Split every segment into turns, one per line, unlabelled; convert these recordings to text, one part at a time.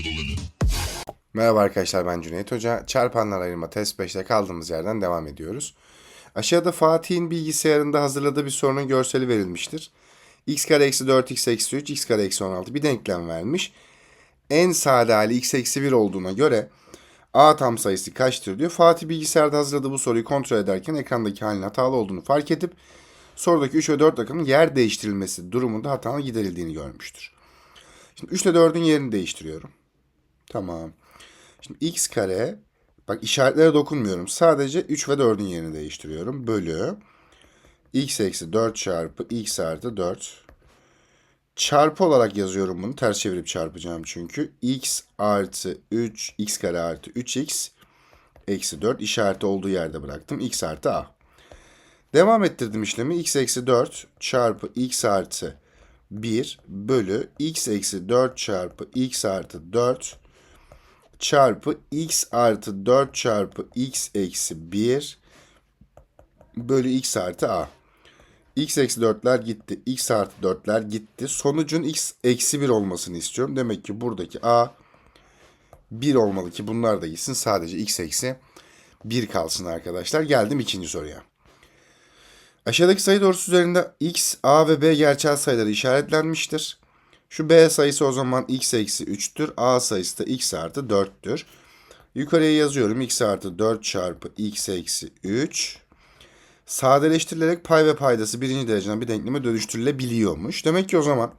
limit.
Merhaba arkadaşlar ben Cüneyt Hoca. Çarpanlar ayırma test 5'te kaldığımız yerden devam ediyoruz. Aşağıda Fatih'in bilgisayarında hazırladığı bir sorunun görseli verilmiştir. x kare eksi 4x eksi 3, x kare eksi 16 bir denklem vermiş. En sade hali x eksi 1 olduğuna göre a tam sayısı kaçtır diyor. Fatih bilgisayarda hazırladığı bu soruyu kontrol ederken ekrandaki halin hatalı olduğunu fark edip sorudaki 3 ve 4 rakamın yer değiştirilmesi durumunda hatanın giderildiğini görmüştür. Şimdi 3 ile 4'ün yerini değiştiriyorum. Tamam. Şimdi x kare bak işaretlere dokunmuyorum. Sadece 3 ve 4'ün yerini değiştiriyorum. Bölü x eksi 4 çarpı x artı 4 çarpı olarak yazıyorum bunu. Ters çevirip çarpacağım çünkü. x artı 3 x kare artı 3x eksi 4 işareti olduğu yerde bıraktım. x artı a. Devam ettirdim işlemi. x eksi 4 çarpı x artı 1 bölü x eksi 4 çarpı x artı 4 çarpı x artı 4 çarpı x eksi 1 bölü x artı a. x eksi 4'ler gitti. x artı 4'ler gitti. Sonucun x eksi 1 olmasını istiyorum. Demek ki buradaki a 1 olmalı ki bunlar da gitsin. Sadece x eksi 1 kalsın arkadaşlar. Geldim ikinci soruya. Aşağıdaki sayı doğrusu üzerinde x, a ve b gerçel sayıları işaretlenmiştir. Şu b sayısı o zaman x eksi 3'tür. A sayısı da x artı 4'tür. Yukarıya yazıyorum. x artı 4 çarpı x eksi 3. Sadeleştirilerek pay ve paydası birinci dereceden bir denkleme dönüştürülebiliyormuş. Demek ki o zaman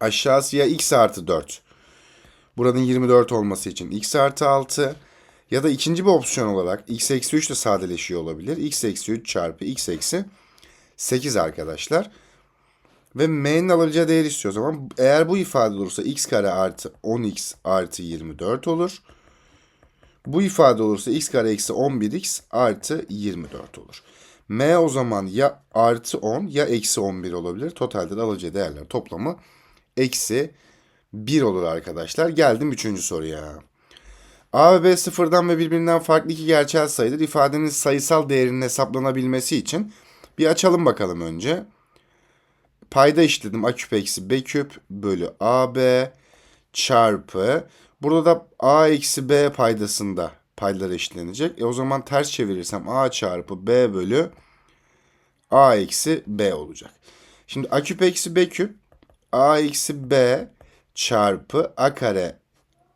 aşağısı ya x artı 4. Buranın 24 olması için x artı 6. Ya da ikinci bir opsiyon olarak x eksi 3 de sadeleşiyor olabilir. x eksi 3 çarpı x eksi 8 arkadaşlar. Ve m'nin alabileceği değer istiyor o zaman. Eğer bu ifade olursa x kare artı 10x artı 24 olur. Bu ifade olursa x kare eksi 11x artı 24 olur. m o zaman ya artı 10 ya eksi 11 olabilir. Totalde de alacağı değerler toplamı eksi 1 olur arkadaşlar. Geldim 3. soruya. A ve B sıfırdan ve birbirinden farklı iki gerçel sayıdır. İfadenin sayısal değerinin hesaplanabilmesi için bir açalım bakalım önce. Payda işledim. A küp eksi B küp bölü AB çarpı. Burada da A eksi B paydasında paydalar eşitlenecek. E o zaman ters çevirirsem A çarpı B bölü A eksi B olacak. Şimdi A küp eksi B küp A eksi B çarpı A kare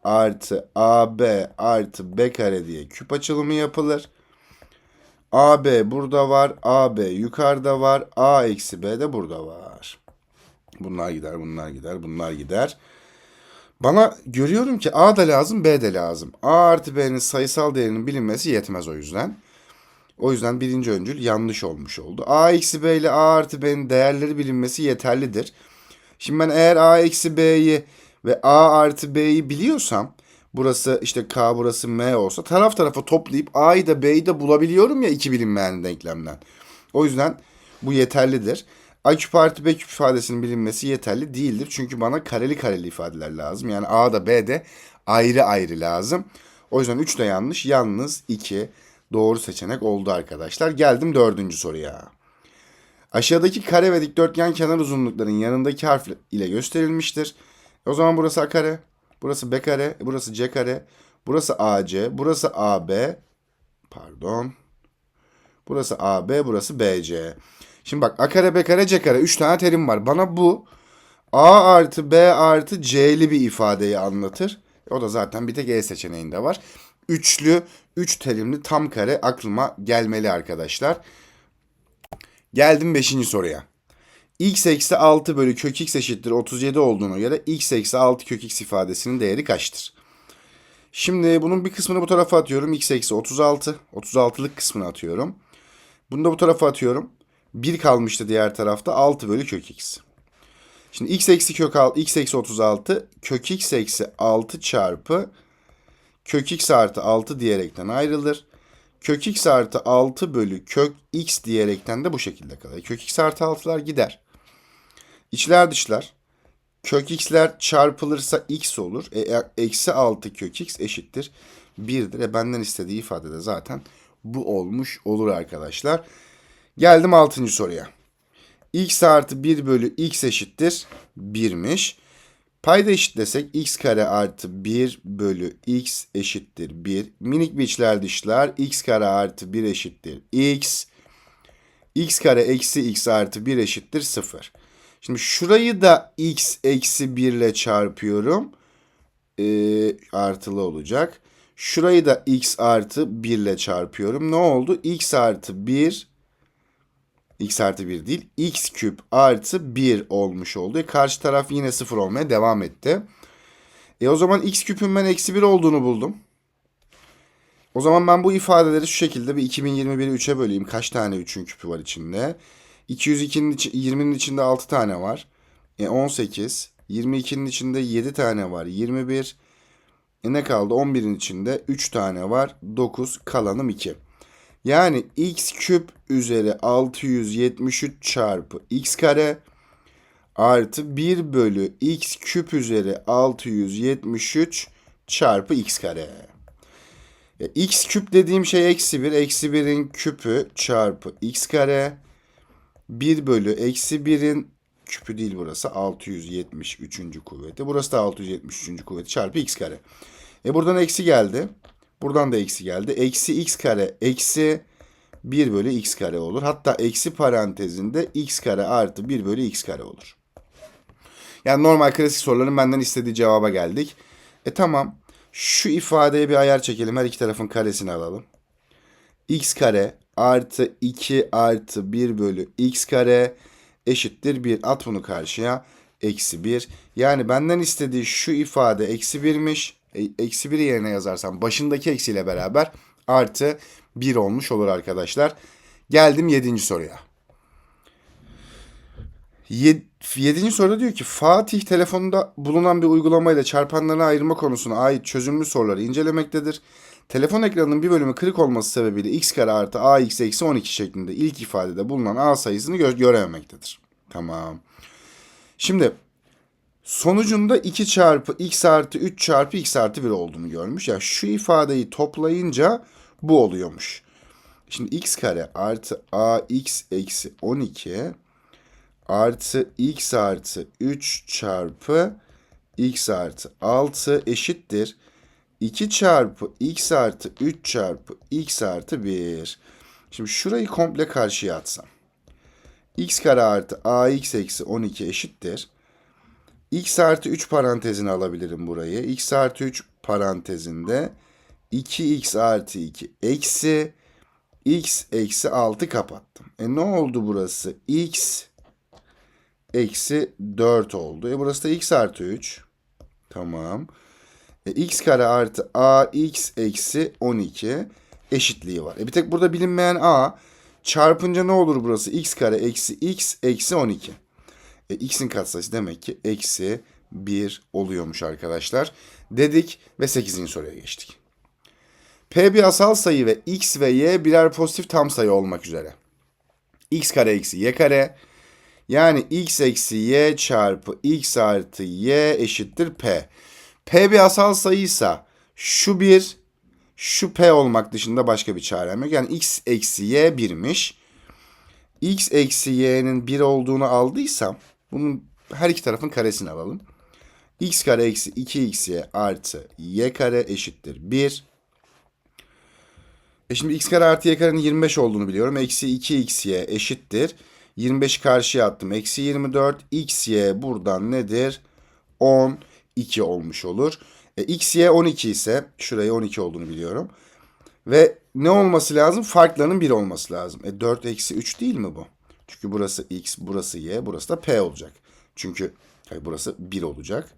artı AB artı B kare diye küp açılımı yapılır. AB burada var. AB yukarıda var. A eksi B de burada var. Bunlar gider, bunlar gider, bunlar gider. Bana görüyorum ki A da lazım, B de lazım. A artı B'nin sayısal değerinin bilinmesi yetmez o yüzden. O yüzden birinci öncül yanlış olmuş oldu. A eksi B ile A artı B'nin değerleri bilinmesi yeterlidir. Şimdi ben eğer A eksi B'yi ve A artı B'yi biliyorsam burası işte K burası M olsa taraf tarafa toplayıp A'yı da B'yi de bulabiliyorum ya iki bilinmeyen denklemden. O yüzden bu yeterlidir. A küp artı B küp ifadesinin bilinmesi yeterli değildir. Çünkü bana kareli kareli ifadeler lazım. Yani A da B de ayrı ayrı lazım. O yüzden 3 de yanlış. Yalnız 2 doğru seçenek oldu arkadaşlar. Geldim dördüncü soruya. Aşağıdaki kare ve dikdörtgen kenar uzunlukların yanındaki harf ile gösterilmiştir. O zaman burası A kare, burası B kare, burası C kare, burası AC, burası AB, pardon. Burası AB, burası BC. Şimdi bak A kare, B kare, C kare 3 tane terim var. Bana bu A artı B artı C'li bir ifadeyi anlatır. O da zaten bir tek E seçeneğinde var. Üçlü, üç terimli tam kare aklıma gelmeli arkadaşlar. Geldim 5. soruya. X eksi 6 bölü kök x eşittir 37 olduğuna göre x eksi 6 kök x ifadesinin değeri kaçtır? Şimdi bunun bir kısmını bu tarafa atıyorum. x eksi 36. 36'lık kısmını atıyorum. Bunu da bu tarafa atıyorum. 1 kalmıştı diğer tarafta. 6 bölü kök x. Şimdi x eksi kök 6, x eksi 36 kök x eksi 6 çarpı kök x artı 6 diyerekten ayrılır. Kök x artı 6 bölü kök x diyerekten de bu şekilde kalır. Kök x artı 6'lar gider. İçler dışlar. Kök x'ler çarpılırsa x olur. E, e, eksi 6 kök x eşittir 1'dir. E benden istediği ifade de zaten bu olmuş olur arkadaşlar. Geldim 6. soruya. x artı 1 bölü x eşittir 1'miş. Payda eşitlesek x kare artı 1 bölü x eşittir 1. Minik bir içler dışlar x kare artı 1 eşittir x. x kare eksi x artı 1 eşittir 0. Şimdi şurayı da x eksi 1 ile çarpıyorum. Ee, artılı olacak. Şurayı da x artı 1 ile çarpıyorum. Ne oldu? x artı 1 x artı 1 değil x küp artı 1 olmuş oldu. E, karşı taraf yine 0 olmaya devam etti. E o zaman x küpün ben eksi 1 olduğunu buldum. O zaman ben bu ifadeleri şu şekilde bir 2021'i 3'e böleyim. Kaç tane 3'ün küpü var içinde? 202'nin içi, 20'nin içinde 6 tane var. E 18. 22'nin içinde 7 tane var. 21. E ne kaldı? 11'in içinde 3 tane var. 9. Kalanım 2. Yani x küp üzeri 673 çarpı x kare artı 1 bölü x küp üzeri 673 çarpı x kare. Ya x küp dediğim şey eksi 1. Eksi 1'in küpü çarpı x kare. 1 bölü eksi 1'in küpü değil burası. 673. kuvveti. Burası da 673. kuvveti çarpı x kare. E buradan eksi geldi. Buradan da eksi geldi. Eksi x kare eksi 1 bölü x kare olur. Hatta eksi parantezinde x kare artı 1 bölü x kare olur. Yani normal klasik soruların benden istediği cevaba geldik. E tamam. Şu ifadeye bir ayar çekelim. Her iki tarafın karesini alalım. x kare artı 2 artı 1 bölü x kare eşittir 1. At bunu karşıya. Eksi 1. Yani benden istediği şu ifade eksi 1'miş. E, eksi 1'i yerine yazarsam başındaki eksiyle beraber artı 1 olmuş olur arkadaşlar. Geldim 7. soruya. 7. soruda diyor ki Fatih telefonunda bulunan bir uygulamayla çarpanlarını ayırma konusuna ait çözümlü soruları incelemektedir. Telefon ekranının bir bölümü kırık olması sebebiyle x kare artı ax eksi 12 şeklinde ilk ifadede bulunan a sayısını gö görememektedir. Tamam. Şimdi sonucunda 2 çarpı x artı 3 çarpı x artı 1 olduğunu görmüş. Ya yani şu ifadeyi toplayınca bu oluyormuş. Şimdi x kare artı ax eksi 12 artı x artı 3 çarpı x artı 6 eşittir. 2 çarpı x artı 3 çarpı x artı 1. Şimdi şurayı komple karşıya atsam. x kare artı ax eksi 12 eşittir. x artı 3 parantezini alabilirim burayı. x artı 3 parantezinde 2x artı 2 eksi x eksi 6 kapattım. E ne oldu burası? x eksi 4 oldu. E burası da x artı 3. Tamam. E, x kare artı ax eksi 12 eşitliği var. E bir tek burada bilinmeyen a. Çarpınca ne olur burası? x kare eksi x eksi 12. E, x'in katsayısı demek ki eksi 1 oluyormuş arkadaşlar. Dedik ve 8. soruya geçtik. P bir asal sayı ve x ve y birer pozitif tam sayı olmak üzere. x kare eksi y kare yani x eksi y çarpı x artı y eşittir p. P bir asal sayıysa şu bir, şu p olmak dışında başka bir çarem yok. Yani x eksi y birmiş. x eksi y'nin bir olduğunu aldıysam bunun her iki tarafın karesini alalım. x kare eksi 2xy artı y kare eşittir 1. E şimdi x kare artı y karenin 25 olduğunu biliyorum. Eksi 2xy eşittir. 25'i karşıya attım. Eksi 24. xy buradan nedir? 12 olmuş olur. E, xy 12 ise şuraya 12 olduğunu biliyorum. Ve ne olması lazım? Farklarının 1 olması lazım. E 4 eksi 3 değil mi bu? Çünkü burası x, burası y, burası da p olacak. Çünkü hayır, burası 1 olacak.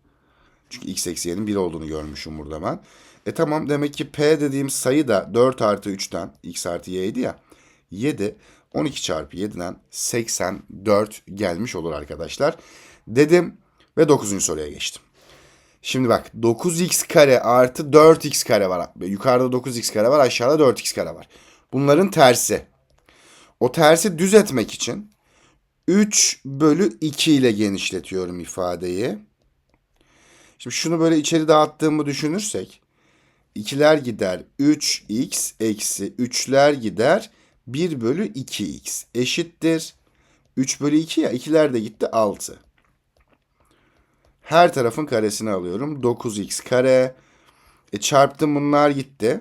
Çünkü x eksi y'nin 1 olduğunu görmüşüm burada ben. E tamam demek ki p dediğim sayı da 4 artı 3'ten x artı y'ydi ya. 7 12 çarpı 7'den 84 gelmiş olur arkadaşlar. Dedim ve 9. soruya geçtim. Şimdi bak 9x kare artı 4x kare var. Yukarıda 9x kare var aşağıda 4x kare var. Bunların tersi. O tersi düz etmek için 3 bölü 2 ile genişletiyorum ifadeyi. Şimdi şunu böyle içeri dağıttığımı düşünürsek 2'ler gider 3x eksi 3'ler gider 1 bölü 2x eşittir. 3 bölü 2 ya 2'ler de gitti 6. Her tarafın karesini alıyorum. 9x kare. E çarptım bunlar gitti.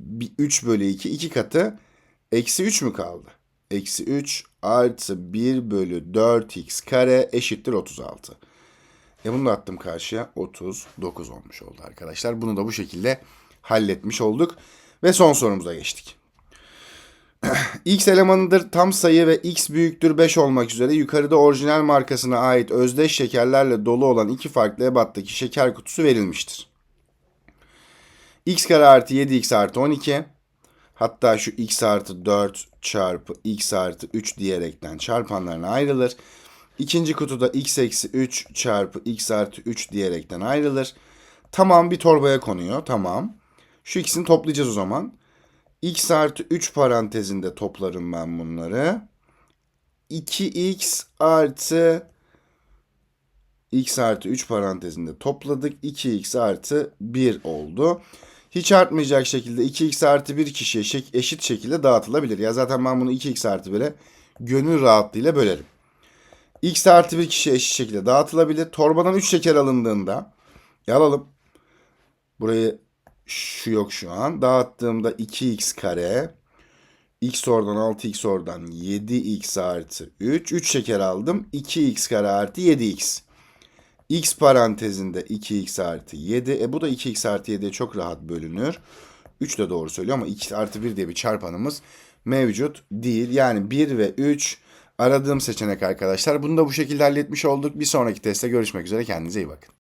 Bir 3 bölü 2. 2 katı. Eksi 3 mü kaldı? Eksi 3 artı 1 bölü 4x kare eşittir 36. E bunu da attım karşıya. 39 olmuş oldu arkadaşlar. Bunu da bu şekilde halletmiş olduk. Ve son sorumuza geçtik. x elemanıdır tam sayı ve x büyüktür 5 olmak üzere yukarıda orijinal markasına ait özdeş şekerlerle dolu olan iki farklı ebattaki şeker kutusu verilmiştir. x kare artı 7x artı 12 hatta şu x artı 4 çarpı x artı 3 diyerekten çarpanlarına ayrılır. İkinci kutuda x eksi 3 çarpı x artı 3 diyerekten ayrılır. Tamam bir torbaya konuyor tamam. Şu ikisini toplayacağız o zaman. X artı 3 parantezinde toplarım ben bunları. 2x artı x artı 3 parantezinde topladık. 2x artı 1 oldu. Hiç artmayacak şekilde 2x artı 1 kişiye eşit şekilde dağıtılabilir. Ya zaten ben bunu 2x artı 1'e gönül rahatlığıyla bölerim. x artı 1 kişiye eşit şekilde dağıtılabilir. Torbadan 3 şeker alındığında alalım. Burayı şu yok şu an. Dağıttığımda 2x kare. x oradan 6x oradan 7x artı 3. 3 şeker aldım. 2x kare artı 7x. x parantezinde 2x artı 7. E bu da 2x artı 7'ye çok rahat bölünür. 3 de doğru söylüyor ama 2 artı 1 diye bir çarpanımız mevcut değil. Yani 1 ve 3 aradığım seçenek arkadaşlar. Bunu da bu şekilde halletmiş olduk. Bir sonraki testte görüşmek üzere. Kendinize iyi bakın.